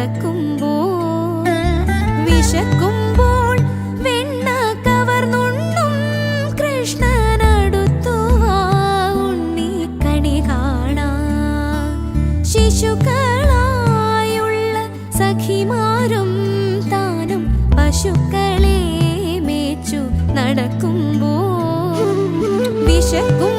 നടക്കുമ്പോൾ വെണ്ണ ഉണ്ണി കണി കാണാ. ശിശുക്കളായുള്ള സഖിമാരും താനും പശുക്കളെ മേച്ചു നടക്കുമ്പോ വിശക്കും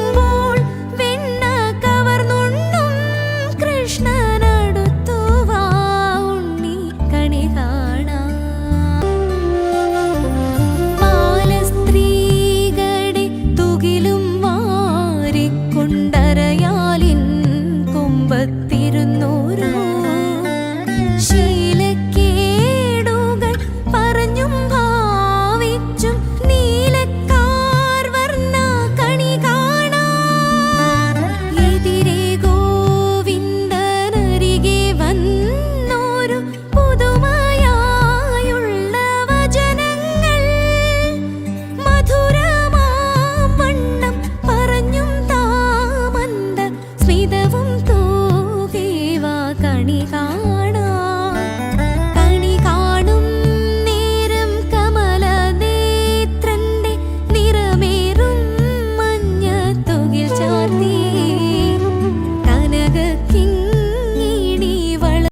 你好。